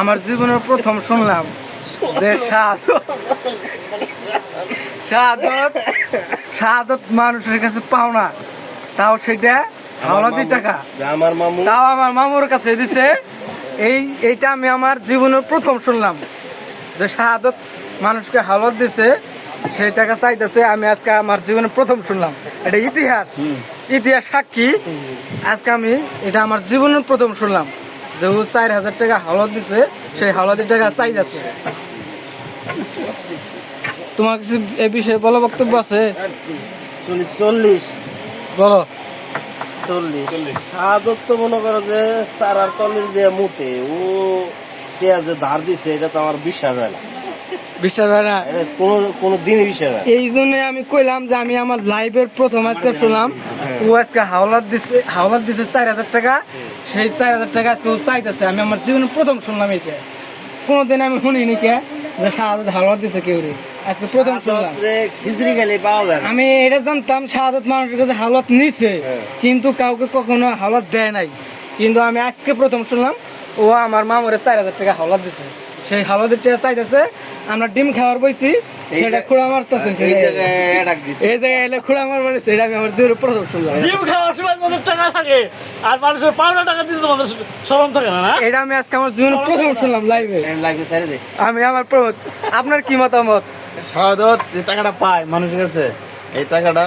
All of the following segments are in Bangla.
আমার জীবনের প্রথম শুনলাম যে শাহাদত শাহাদত শাহাদত মানুষের কাছে পাওনা। তাও সেটা হাওলাদি টাকা। আমার মামু তাও আমার মামুর কাছে দিছে। এই এইটা আমি আমার জীবনের প্রথম শুনলাম। যে শাহাদত মানুষকে হালত দিছে সেই টাকা চাইতেছে আমি আজকে আমার জীবনে প্রথম শুনলাম। এটা ইতিহাস। ইতিহাস সাক্ষী। আজকে আমি এটা আমার জীবনের প্রথম শুনলাম। যে ও চার হাজার টাকা হালত দিছে সেই টাকা চাইতেছে তোমার কিছু এ বিষয়ে বলো বক্তব্য আছে? চল্লিশ বলো। চল্লিশ। সাদত তো মনে করো যে চার আর চল্লিশ দিয়ে মুতে ও যে ধার দিছে এটা তো আমার বিশ্বাস হয় না। বিশ্বাস হয় না? কোনো কোনো দিনই বিশ্বাস হয় এই জন্য আমি কইলাম যে আমি আমার লাইভের প্রথম আজকে শুনলাম ও আজকে হাওলাত দিছে হাওলাত দিছে চার হাজার টাকা সেই চার হাজার টাকা আজকে ও চাইতেছে। আমি আমার জীবনে প্রথম শুনলাম এটা কোনোদিন আমি শুনিনি কে যে শাহাদত হাওলাত দিছে কেউ রে। আজকে প্রথম শুনলাম। খিচুড়ি খেলে পাওয়া যায় আমি এটা জানতাম শাহাদত মানুষের কাছে হাওলাত নিছে হ্যাঁ। কিন্তু কাউকে কখনো হাওলাত দেয় নাই। কিন্তু আমি আজকে প্রথম শুনলাম ও আমার মামরে চার হাজার টাকা হাওলাত দিছে। সেই হাওলাতের টাকা চাইতেছে আমরা ডিম খাওয়ার বইছি সেটা খুঁড়া মারতেছেন এই জায়গায় এলে খুঁড়া মারবার সেটা আমি আমার জীবনে প্রথম শুনলাম। জিম খাওয়ার সময় টাকা থাকে আর মানুষের পাওনা টাকা দিতে তোমাদের স্মরণ থাকে না না? এটা আমি আজকে আমার জীবনে প্রথম শুনলাম লাইভে লাগবে ছেড়ে দে আমি আমার প্রমোদ। আপনার কি মতামত? শাহাদত যে টাকাটা পায় মানুষের কাছে এই টাকাটা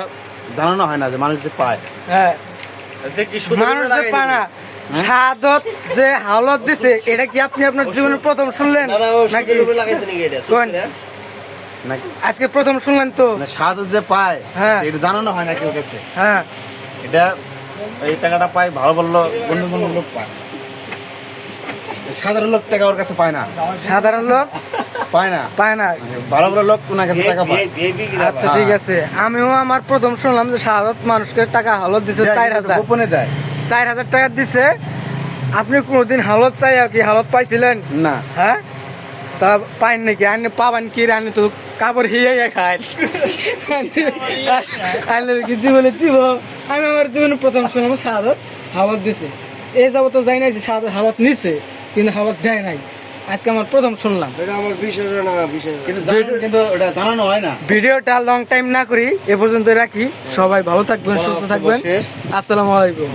জানানো হয় না যে মানুষ যে পায়। হ্যাঁ। মানুষ যে পানা শাহাদত যে হাওলাত দিছে এটা কি আপনি আপনার জীবনে প্রথম শুনলেন? না না ও নাকি আজকে প্রথম শুনলেন তো। মানে শাহাদত যে পায় হ্যাঁ। এটা জানানো হয় না কেউ কাছে। হ্যাঁ। এটা এই টাকাটা পায় ভালো ভালো বন্ধু বান্ধব লোক পায়। সাধারণ লোক টাকা ওর কাছে পায় না। সাধারণ লোক? পায় না। পায় না। ভালো ভালো লোক ওনার কাছে টাকা পায়। আচ্ছা ঠিক আছে। আমিও আমার প্রথম শুনলাম যে শাহাদত মানুষকে টাকা হালত দিছে চার হাজার। গোপনে দেয়। চার হাজার টাকা দিছে। আপনি কোনোদিন হালত চাই কি হালত পাইছিলেন? না। হ্যাঁ? তা পাইন নাকি? আনি পাবান কি আনি তো কাপড় হিয়ে খায়। আনি কি জীবনে দিব? আমি আমার জীবনে প্রথম শুনলাম শাহাদত হাওয়াত দিছে। এ যাব তো যাই নাই যে শাহাদত হাওয়াত নিছে কিন্তু হাওয়াত দেয় নাই। আজকে আমার প্রথম শুনলাম। এটা আমার বিশ্বাস না বিশ্বাস কিন্তু এটা জানানো হয় না। ভিডিওটা লং টাইম না করি এ পর্যন্ত রাখি। সবাই ভালো থাকবেন সুস্থ থাকবেন। আসসালামু আলাইকুম।